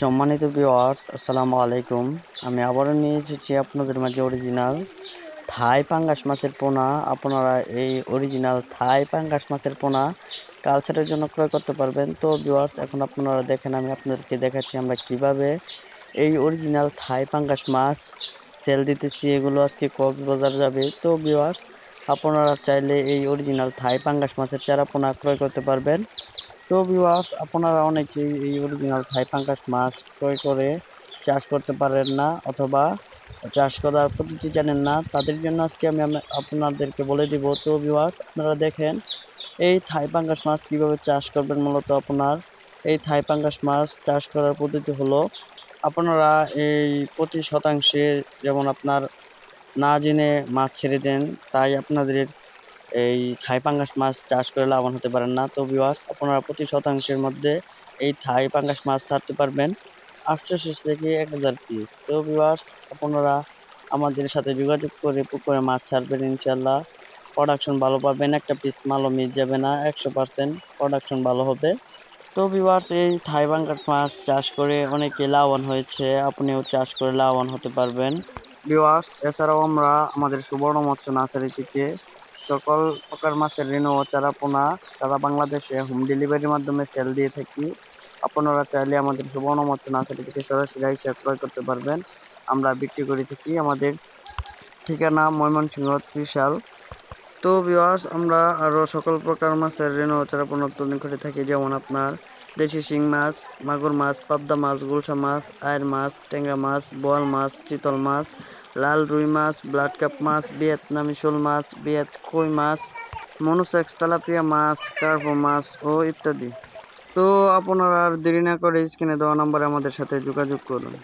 সম্মানিত ভিউয়ার্স আসসালামু আলাইকুম। আমি আবারও নিয়ে এসেছি আপনাদের মাঝে অরিজিনাল থাই পাঙ্গাস মাছের পোনা। আপনারা এই অরিজিনাল থাই পাঙ্গাস মাছের পোনা কালচারের জন্য ক্রয় করতে পারবেন। তো ভিউয়ার্স এখন আপনারা দেখেন, আমি আপনাদেরকে দেখাচ্ছি আমরা কীভাবে এই অরিজিনাল থাই পাঙ্গাস মাছ সেল দিতেছি। এগুলো আজকে কক্সবাজার যাবে। তো ভিউয়ার্স আপনারা চাইলে এই অরিজিনাল থাই পাঙ্গাস মাছের চারা পোনা ক্রয় করতে পারবেন। তো ভিউয়ার্স আপনারা অনেকেই এই অরিজিনাল থাই পাঙ্গাস মাছ ক্রয় করে চাষ করতে পারেন না অথবা চাষ করার পদ্ধতি জানেন না, তাদের জন্য আজকে আমি আপনাদেরকে বলে দিব। তো ভিউয়ার্স আপনারা দেখেন, এই থাই পাঙ্গাস মাছ কীভাবে চাষ করবেন মূলত আপনার? এই থাই পাঙ্গাস মাছ চাষ করার পদ্ধতি হলো, আপনারা এই প্রতি শতাংশে যেমন আপনার না জেনে মাছ ছেড়ে দেন, তাই আপনাদের এই থাই পাঙ্গাস মাছ চাষ করে লাভবান হতে পারেন না। তো ভিউয়ার্স আপনারা প্রতি শতাংশের মধ্যে এই থাই পাঙ্গাস মাছ ছাড়তে পারবেন আটশোশো থেকে এক হাজার পিস তো ভিউয়ার্স আপনারা আমাদের সাথে যোগাযোগ করে পুকুরে মাছ ছাড়বেন ইনশাল্লাহ প্রোডাকশন ভালো পাবেন, একটা পিস মালও মিস যাবে না, একশো পার্সেন্ট প্রোডাকশন ভালো হবে। তো ভিউয়ার্স এই থাই পাঙ্গাস মাছ চাষ করে অনেকে লাভবান হয়েছে, আপনিও চাষ করে লাভবান হতে পারবেন। ভিউয়ার্স এছাড়াও আমরা আমাদের সুবর্ণ মৎস্য নার্সারি থেকে সকল প্রকার মাছের ঋণ ও চারা পোনা সারা বাংলাদেশে হোম ডেলিভারির মাধ্যমে সেল দিয়ে থাকি। আপনারা চাইলে আমাদের সুবর্ণ মৎস্য নার্সারি থেকে সরাসরি হিসাব ক্রয় করতে পারবেন। আমরা বিক্রি করে থাকি আমাদের ঠিকানা ময়মনসিংহ ত্রিশাল। তো বিওয়াস আমরা আরও সকল প্রকার মাছের ঋণ ও চারা পোনা উৎপাদন করে থাকি, যেমন আপনার দেশি শিং মাছ, মাগুর মাছ, পাবদা মাছ, গুলশা মাছ, আয়ের মাছ, ট্যাংরা মাছ, বোয়াল মাছ, চিতল মাছ, লাল রুই মাছ, ব্লাড কাপ মাছ, ভিয়েতনামি শোল মাছ, ভিয়েত কই মাছ, মনুসেক্স তালাপিয়া মাছ, কার্পো মাছ ও ইত্যাদি। তো আপনারা আর দেরি না করে স্ক্রিনে দেওয়া নম্বরে আমাদের সাথে যোগাযোগ করুন।